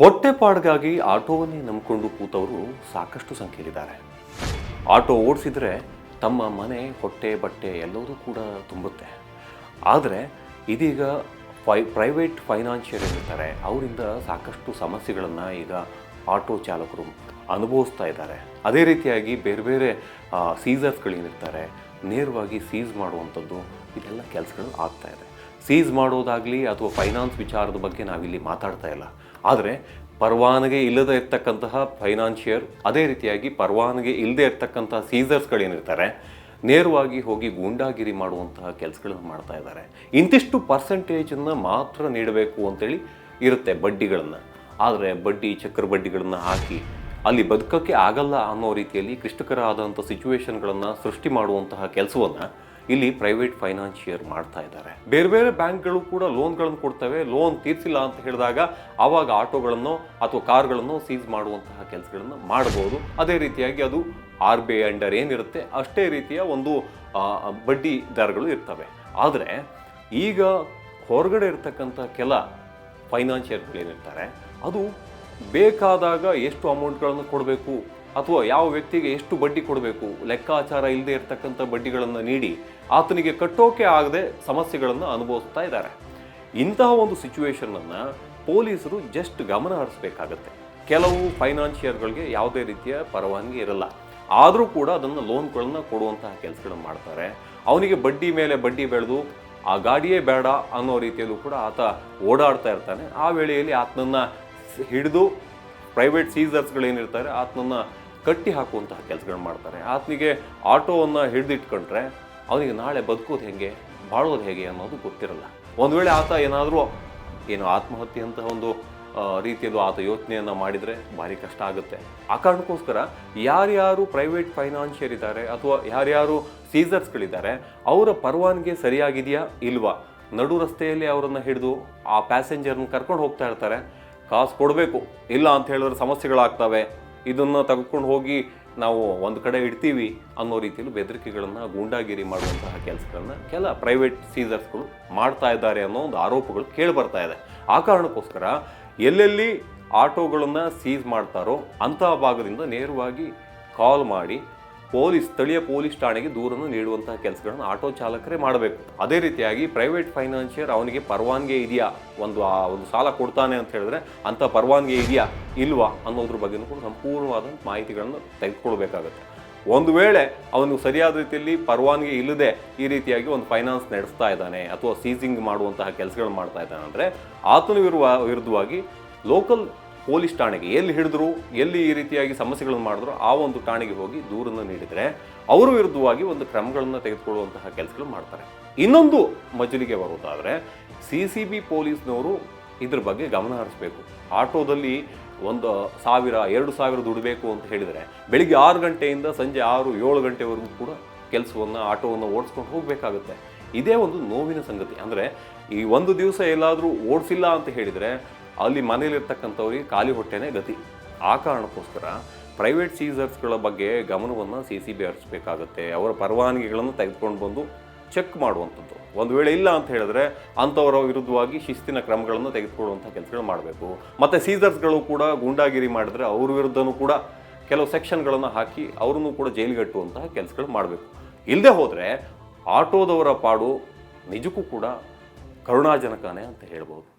ಹೊಟ್ಟೆಪಾಡ್ಗಾಗಿ ಆಟೋವನ್ನೇ ನಂಬಿಕೊಂಡು ಕೂತವರು ಸಾಕಷ್ಟು ಸಂಖ್ಯೆಯಲ್ಲಿದ್ದಾರೆ. ಆಟೋ ಓಡಿಸಿದರೆ ತಮ್ಮ ಮನೆ, ಹೊಟ್ಟೆ, ಬಟ್ಟೆ ಎಲ್ಲವೂ ಕೂಡ ತುಂಬುತ್ತೆ. ಆದರೆ ಇದೀಗ ಫೈ, ಪ್ರೈವೇಟ್ ಫೈನಾನ್ಷಿಯರ್ ಇರ್ತಾರೆ ಅವರಿಂದ ಸಾಕಷ್ಟು ಸಮಸ್ಯೆಗಳನ್ನು ಈಗ ಆಟೋ ಚಾಲಕರು ಅನುಭವಿಸ್ತಾ ಇದ್ದಾರೆ. ಅದೇ ರೀತಿಯಾಗಿ ಬೇರೆ ಬೇರೆ ಸೀಸರ್ಸ್ಗಳೇನಿರ್ತಾರೆ ನೇರವಾಗಿ ಸೀಸ್ ಮಾಡುವಂಥದ್ದು ಇದೆಲ್ಲ ಕೆಲಸಗಳು ಆಗ್ತಾಯಿದೆ ಸೀಸ್ ಮಾಡೋದಾಗಲಿ ಅಥವಾ ಫೈನಾನ್ಸ್ ವಿಚಾರದ ಬಗ್ಗೆ ನಾವಿಲ್ಲಿ ಮಾತಾಡ್ತಾ ಇಲ್ಲ. ಆದರೆ ಪರವಾನಗಿ ಇಲ್ಲದೆ ಇರ್ತಕ್ಕಂತಹ ಫೈನಾನ್ಷಿಯರ್, ಅದೇ ರೀತಿಯಾಗಿ ಪರವಾನಗಿ ಇಲ್ಲದೆ ಇರ್ತಕ್ಕಂತಹ ಸೀಸರ್ಸ್ಗಳೇನಿರ್ತಾರೆ, ನೇರವಾಗಿ ಹೋಗಿ ಗೂಂಡಾಗಿರಿ ಮಾಡುವಂತಹ ಕೆಲಸಗಳನ್ನು ಮಾಡ್ತಾ ಇದ್ದಾರೆ. ಇಂತಿಷ್ಟು ಪರ್ಸೆಂಟೇಜನ್ನು ಮಾತ್ರ ನೀಡಬೇಕು ಅಂತೇಳಿ ಇರುತ್ತೆ ಬಡ್ಡಿಗಳನ್ನು. ಆದರೆ ಬಡ್ಡಿ, ಚಕ್ರ ಬಡ್ಡಿಗಳನ್ನು ಹಾಕಿ ಅಲ್ಲಿ ಬದುಕೋಕ್ಕೆ ಆಗಲ್ಲ ಅನ್ನೋ ರೀತಿಯಲ್ಲಿ ಕ್ಲಿಷ್ಟಕರ ಆದಂಥ ಸಿಚುವೇಶನ್ಗಳನ್ನು ಸೃಷ್ಟಿ ಮಾಡುವಂತಹ ಕೆಲಸವನ್ನು ಇಲ್ಲಿ ಪ್ರೈವೇಟ್ ಫೈನಾನ್ಷಿಯರ್ ಮಾಡ್ತಾ ಇದ್ದಾರೆ. ಬೇರೆ ಬೇರೆ ಬ್ಯಾಂಕ್ಗಳು ಕೂಡ ಲೋನ್ಗಳನ್ನು ಕೊಡ್ತವೆ. ಲೋನ್ ತೀರ್ಸಿಲ್ಲ ಅಂತ ಹೇಳಿದಾಗ ಆವಾಗ ಆಟೋಗಳನ್ನು ಅಥವಾ ಕಾರ್ಗಳನ್ನು ಸೀಸ್ ಮಾಡುವಂತಹ ಕೆಲಸಗಳನ್ನು ಮಾಡಬಹುದು ಅದೇ ರೀತಿಯಾಗಿ ಅದು ಆರ್ ಬಿ ಐ ಅಂಡರ್ ಏನಿರುತ್ತೆ ಅಷ್ಟೇ ರೀತಿಯ ಒಂದು ಬಡ್ಡಿ ದರಗಳು ಇರ್ತವೆ. ಆದರೆ ಈಗ ಹೊರಗಡೆ ಇರತಕ್ಕಂಥ ಕೆಲ ಫೈನಾನ್ಷಿಯರ್ಗಳೇನಿರ್ತಾರೆ ಅದು ಬೇಕಾದಾಗ ಎಷ್ಟು ಅಮೌಂಟ್ಗಳನ್ನು ಕೊಡಬೇಕು? ಅಥವಾ ಯಾವ ವ್ಯಕ್ತಿಗೆ ಎಷ್ಟು ಬಡ್ಡಿ ಕೊಡಬೇಕು, ಲೆಕ್ಕಾಚಾರ ಇಲ್ಲದೆ ಇರತಕ್ಕಂಥ ಬಡ್ಡಿಗಳನ್ನು ನೀಡಿ ಆತನಿಗೆ ಕಟ್ಟೋಕೆ ಆಗದೆ ಸಮಸ್ಯೆಗಳನ್ನು ಅನುಭವಿಸ್ತಾ ಇದ್ದಾರೆ. ಇಂತಹ ಒಂದು ಸಿಚುವೇಶನನ್ನು ಪೊಲೀಸರು ಜಸ್ಟ್ ಗಮನ ಹರಿಸಬೇಕಾಗತ್ತೆ. ಕೆಲವು ಫೈನಾನ್ಷಿಯರ್ಗಳಿಗೆ ಯಾವುದೇ ರೀತಿಯ ಪರವಾನಗಿ ಇರಲ್ಲ. ಆದರೂ ಕೂಡ ಅದನ್ನು ಲೋನ್ಗಳನ್ನು ಕೊಡುವಂತಹ ಕೆಲಸಗಳನ್ನು ಮಾಡ್ತಾರೆ. ಅವನಿಗೆ ಬಡ್ಡಿ ಮೇಲೆ ಬಡ್ಡಿ ಬೆಳೆದು ಆ ಗಾಡಿಯೇ ಬೇಡ ಅನ್ನೋ ರೀತಿಯಲ್ಲೂ ಕೂಡ ಆತ ಓಡಾಡ್ತಾ ಇರ್ತಾನೆ. ಆ ವೇಳೆಯಲ್ಲಿ ಆತನನ್ನು ಹಿಡಿದು ಪ್ರೈವೇಟ್ ಸೀಸರ್ಸ್ಗಳೇನಿರ್ತಾರೆ ಆತನನ್ನು ಕಟ್ಟಿ ಹಾಕುವಂತಹ ಕೆಲಸಗಳು ಮಾಡ್ತಾರೆ. ಆತನಿಗೆ ಆಟೋವನ್ನು ಹಿಡಿದಿಟ್ಕೊಂಡ್ರೆ ಅವನಿಗೆ ನಾಳೆ ಬದುಕೋದು ಹೇಗೆ, ಬಾಳೋದು ಹೇಗೆ ಅನ್ನೋದು ಗೊತ್ತಿರಲ್ಲ. ಒಂದು ವೇಳೆ ಆತ ಏನಾದರೂ ಏನು ಆತ್ಮಹತ್ಯೆ ಅಂತ ಒಂದು ರೀತಿಯಲ್ಲೂ ಆತ ಯೋಚನೆಯನ್ನು ಮಾಡಿದರೆ ಭಾರಿ ಕಷ್ಟ ಆಗುತ್ತೆ. ಆ ಕಾರಣಕ್ಕೋಸ್ಕರ ಯಾರ್ಯಾರು ಪ್ರೈವೇಟ್ ಫೈನಾನ್ಷಿಯರ್ ಇದ್ದಾರೆ ಅಥವಾ ಯಾರ್ಯಾರು ಸೀಸರ್ಸ್ಗಳಿದ್ದಾರೆ, ಅವರ ಪರವಾನಗಿ ಸರಿಯಾಗಿದೆಯಾ ಇಲ್ವಾ? ನಡು ರಸ್ತೆಯಲ್ಲಿ ಅವರನ್ನು ಹಿಡಿದು ಆ ಪ್ಯಾಸೆಂಜರ್ನ ಕರ್ಕೊಂಡು ಹೋಗ್ತಾ ಇರ್ತಾರೆ. ಕಾಸು ಕೊಡಬೇಕು, ಇಲ್ಲ ಅಂತ ಹೇಳಿದ್ರೆ ಸಮಸ್ಯೆಗಳಾಗ್ತವೆ. ಇದನ್ನು ತೆಗೆದುಕೊಂಡು ಹೋಗಿ ನಾವು ಒಂದು ಕಡೆ ಇಡ್ತೀವಿ ಅನ್ನೋ ರೀತಿಯಲ್ಲಿ ಬೆದರಿಕೆಗಳನ್ನು, ಗೂಂಡಾಗಿರಿ ಮಾಡುವಂತಹ ಕೆಲಸಗಳನ್ನು ಕೆಲ ಪ್ರೈವೇಟ್ ಸೀಸರ್ಸ್ಗಳು ಮಾಡ್ತಾ ಇದ್ದಾರೆ ಅನ್ನೋ ಒಂದು ಆರೋಪಗಳು ಕೇಳಿ ಬರ್ತಾ ಇದೆ. ಆ ಕಾರಣಕ್ಕೋಸ್ಕರ ಎಲ್ಲೆಲ್ಲಿ ಆಟೋಗಳನ್ನು ಸೀಸ್ ಮಾಡ್ತಾರೋ ಅಂತಹ ಭಾಗದಿಂದ ನೇರವಾಗಿ ಕಾಲ್ ಮಾಡಿ ಪೊಲೀಸ್, ಸ್ಥಳೀಯ ಪೊಲೀಸ್ ಠಾಣೆಗೆ ದೂರನ್ನು ನೀಡುವಂತಹ ಕೆಲಸಗಳನ್ನು ಆಟೋ ಚಾಲಕರೇ ಮಾಡಬೇಕು. ಅದೇ ರೀತಿಯಾಗಿ ಪ್ರೈವೇಟ್ ಫೈನಾನ್ಷಿಯರ್ ಅವನಿಗೆ ಪರವಾನಗಿ ಇದೆಯಾ? ಒಂದು, ಆ, ಒಂದು ಸಾಲ ಕೊಡ್ತಾನೆ ಅಂತ ಹೇಳಿದ್ರೆ ಅಂಥ ಪರವಾನಗಿ ಇದೆಯಾ? ಇಲ್ವಾ? ಅನ್ನೋದ್ರ ಬಗ್ಗೆ ಕೂಡ ಸಂಪೂರ್ಣವಾದ ಮಾಹಿತಿಗಳನ್ನು ತೆಗೆದುಕೊಳ್ಬೇಕಾಗುತ್ತೆ. ಒಂದು ವೇಳೆ ಅವನು ಸರಿಯಾದ ರೀತಿಯಲ್ಲಿ ಪರವಾನಗಿ ಇಲ್ಲದೆ ಈ ರೀತಿಯಾಗಿ ಒಂದು ಫೈನಾನ್ಸ್ ನಡೆಸ್ತಾ ಇದ್ದಾನೆ ಅಥವಾ ಸೀಸಿಂಗ್ ಮಾಡುವಂತಹ ಕೆಲಸಗಳು ಮಾಡ್ತಾ ಇದ್ದಾನೆ ಅಂದರೆ ಆತನ ವಿರುದ್ಧವಾಗಿ ಲೋಕಲ್ ಪೊಲೀಸ್ ಠಾಣೆಗೆ ಎಲ್ಲಿ ಹಿಡಿದ್ರು, ಎಲ್ಲಿ ಈ ರೀತಿಯಾಗಿ ಸಮಸ್ಯೆಗಳನ್ನು ಮಾಡಿದ್ರು, ಆ ಒಂದು ಠಾಣೆಗೆ ಹೋಗಿ ದೂರನ್ನು ನೀಡಿದರೆ ಅವರ ವಿರುದ್ಧವಾಗಿ ಒಂದು ಕ್ರಮಗಳನ್ನು ತೆಗೆದುಕೊಳ್ಳುವಂತಹ ಕೆಲಸಗಳು ಮಾಡ್ತಾರೆ. ಇನ್ನೊಂದು ಮಜಲಿಗೆ ಬರುವುದಾದರೆ ಸಿ ಸಿ ಬಿ ಪೊಲೀಸ್ನವರು ಇದ್ರ ಬಗ್ಗೆ ಗಮನ ಹರಿಸಬೇಕು. ಆಟೋದಲ್ಲಿ ಒಂದು ಸಾವಿರ, ಎರಡು ಸಾವಿರ ದುಡಬೇಕು ಅಂತ ಹೇಳಿದರೆ, ಬೆಳಿಗ್ಗೆ ಆರು ಗಂಟೆಯಿಂದ ಸಂಜೆ ಆರು, ಏಳು ಗಂಟೆವರೆಗೂ ಕೂಡ ಕೆಲಸವನ್ನು, ಆಟೋವನ್ನು ಓಡಿಸ್ಕೊಂಡು ಹೋಗಬೇಕಾಗುತ್ತೆ. ಇದೇ ಒಂದು ನೋವಿನ ಸಂಗತಿ. ಅಂದರೆ ಈ ಒಂದು ದಿವಸ ಎಲ್ಲಾದರೂ ಓಡಿಸಿಲ್ಲ ಅಂತ ಹೇಳಿದರೆ ಅಲ್ಲಿ ಮನೇಲಿರ್ತಕ್ಕಂಥವ್ರಿಗೆ ಖಾಲಿ ಹೊಟ್ಟೆನೇ ಗತಿ. ಆ ಕಾರಣಕ್ಕೋಸ್ಕರ ಪ್ರೈವೇಟ್ ಸೀಸರ್ಸ್ಗಳ ಬಗ್ಗೆ ಗಮನವನ್ನು ಸಿ ಸಿ ಬಿ ಹರಿಸ್ಬೇಕಾಗತ್ತೆ. ಅವರ ಪರವಾನಗಿಗಳನ್ನು ತೆಗೆದುಕೊಂಡು ಬಂದು ಚೆಕ್ ಮಾಡುವಂಥದ್ದು. ಒಂದು ವೇಳೆ ಇಲ್ಲ ಅಂತ ಹೇಳಿದ್ರೆ ಅಂಥವರ ವಿರುದ್ಧವಾಗಿ ಶಿಸ್ತಿನ ಕ್ರಮಗಳನ್ನು ತೆಗೆದುಕೊಳ್ಳುವಂಥ ಕೆಲಸಗಳು ಮಾಡಬೇಕು. ಮತ್ತು ಸೀಸರ್ಸ್ಗಳು ಕೂಡ ಗೂಂಡಾಗಿರಿ ಮಾಡಿದ್ರೆ ಅವ್ರ ವಿರುದ್ಧನೂ ಕೂಡ ಕೆಲವು ಸೆಕ್ಷನ್ಗಳನ್ನು ಹಾಕಿ ಅವ್ರನ್ನೂ ಕೂಡ ಜೈಲಿಗಟ್ಟುವಂತಹ ಕೆಲಸಗಳು ಮಾಡಬೇಕು. ಇಲ್ಲದೆ ಹೋದರೆ ಆಟೋದವರ ಪಾಡು ನಿಜಕ್ಕೂ ಕೂಡ ಕರುಣಾಜನಕನೇ ಅಂತ ಹೇಳ್ಬೋದು.